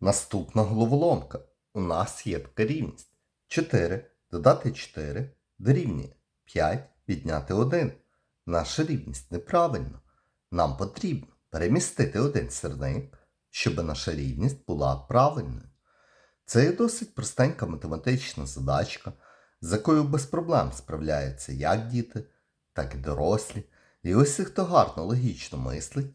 Наступна головоломка. У нас є така рівність. 4 додати 4 дорівнює 5 відняти 1. Наша рівність неправильна. Нам потрібно перемістити один сірник, щоб наша рівність була правильною. Це є досить простенька математична задачка, з якою без проблем справляються як діти, так і дорослі. І усі, хто гарно логічно мислить,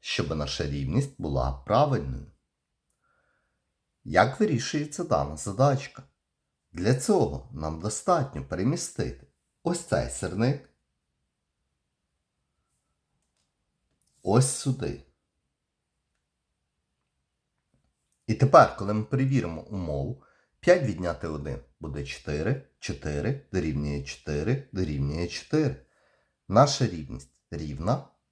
щоб наша рівність була правильною. Як вирішується дана задачка? Для цього нам достатньо перемістити ось цей сирник ось сюди. І тепер, коли ми перевіримо умову, 5 відняти 1 буде 4, 4 дорівнює 4 дорівнює 4. Наша рівність рівна,